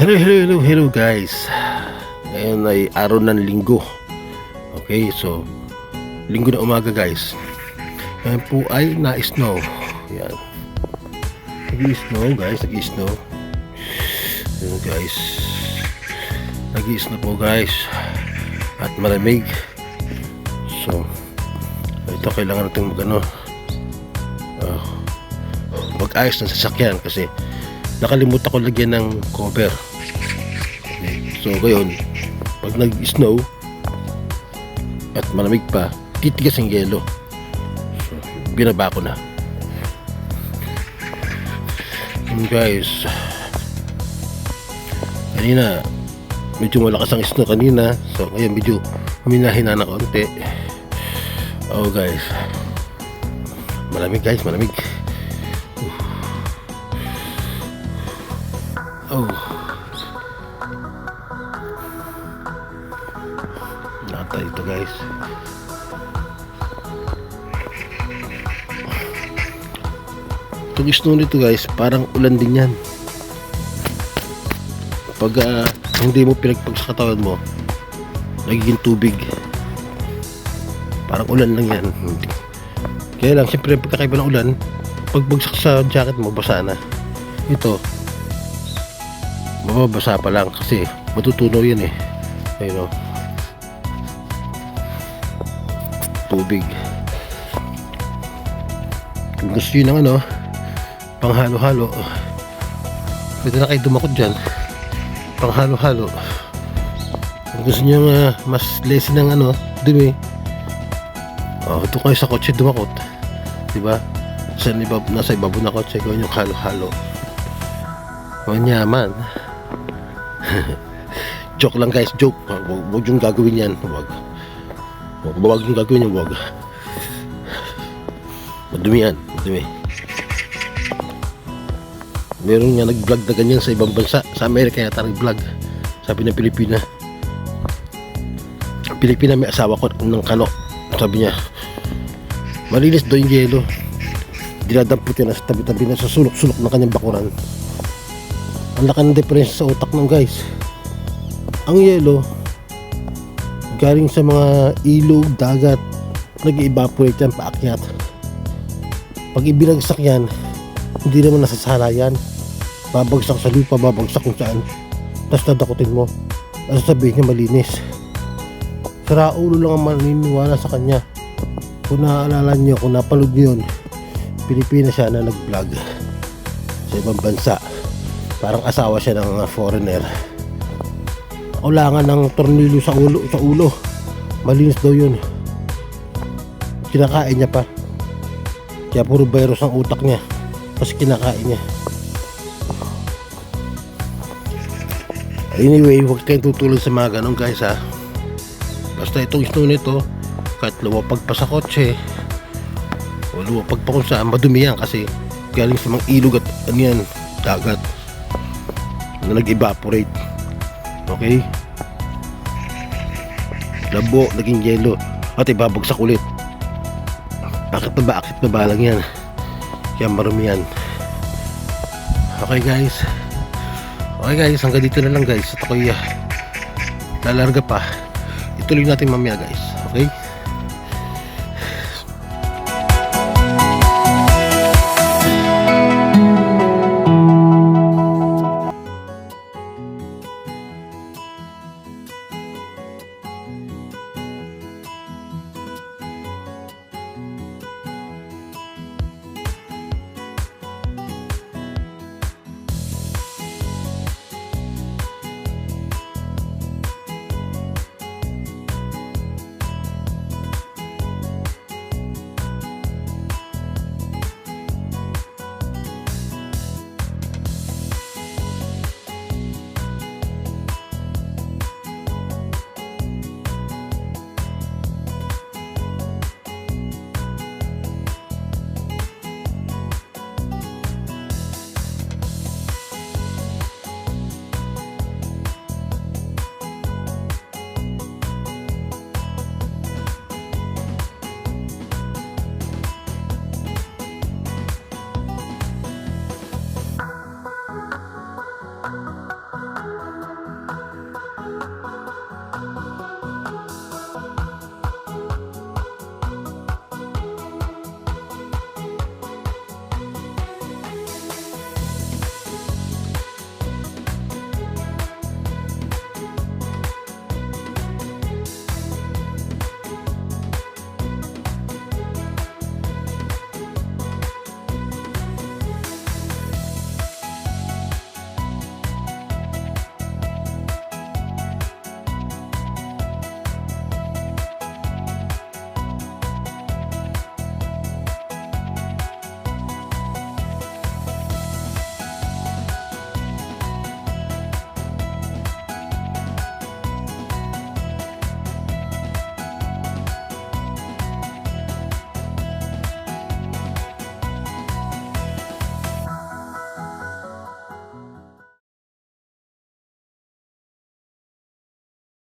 Hello, hello, hello, hello guys. Ngayon ay araw ng linggo. Okay, so linggo na umaga guys. Ngayon po ay na-snow. Yan. Nag-snow guys, nag-snow. Yan guys. Nag-snow po guys. At malamig. So, ito kailangan natin mag ano. ah, mag-ayos ng sasakyan kasi nakalimutan ko lagyan ng cover. So ngayon, pag nag-snow at malamig pa, titigas ang yelo. So, binaba na. Yun guys, kanina, medyo malakas ang snow kanina. So ngayon medyo huminahin na ng konti. Oh guys, malamig guys, malamig. Oh. Guys. Itong snow nito guys, parang ulan din yan. Pag ah, hindi mo pinagpag sa katawan mo, nagiging tubig. Parang ulan lang yan. Kaya lang, siyempre pagkakaiba ng ulan, pagbagsak sa jacket mo, basa na. Ito, mababasa pa lang kasi matutunaw yan eh ayun o tubig. Gusto nyo ng ano panghalo-halo pwede na kayo dumakot dyan. Panghalo-halo. Kung gusto nyo uh, mas lesin ng ano dumi oh, doon kayo sa kotse dumakot. Diba? Sa ibab, nasa ibabaw na kotse gawin yung halo-halo. Manyaman joke lang guys, joke. Wag, wag yung gagawin yan. Wag. Wag, wag yung gagawin yan, wag. Madumi yan, madumi. Meron nga nag-vlog na ganyan sa ibang bansa. Sa Amerika yata nag-vlog. Sabi ng Pilipina. Pilipina may asawa ko ng kano. Sabi niya, malinis daw yung yelo. Dinadampot yan sa tabi-tabi na sa sulok-sulok ng kanyang bakuran. Ang laki ng diferensya sa utak ng guys. Ang yelo, galing sa mga ilog, dagat, nag-evaporate yan, paakyat. Pag ibinagsak yan, hindi naman nasasala yan. Babagsak sa lupa, babagsak kung saan. Tapos dadakutin mo. Tapos sabihin niya malinis. Sira ulo lang ang maniniwala sa kanya. Kung naaalala niyo, kung napanood niyo yun, Pilipinas siya na nag-vlog sa ibang bansa parang asawa siya ng uh, foreigner ulangan ng tornilyo sa ulo sa ulo. Malinis daw yun. Kinakain niya pa. Kaya puro virus ang utak niya. Kasi kinakain niya. Anyway huwag kayong tutulog sa mga ganun guys ha. Basta itong snow nito kahit lumapag pa sa kotse o lumapag pa kung saan madumi yan kasi galing sa mga ilog at ano yan dagat na nag-evaporate. Okay? Labo, naging yelo. At ibabagsak ulit. Bakit na ba? Akit na ba lang yan? Kaya marumi yan. Okay guys. Okay guys, hanggang dito na lang guys. At ako'y uh, lalarga pa. Ituloy natin mamaya guys. Okay?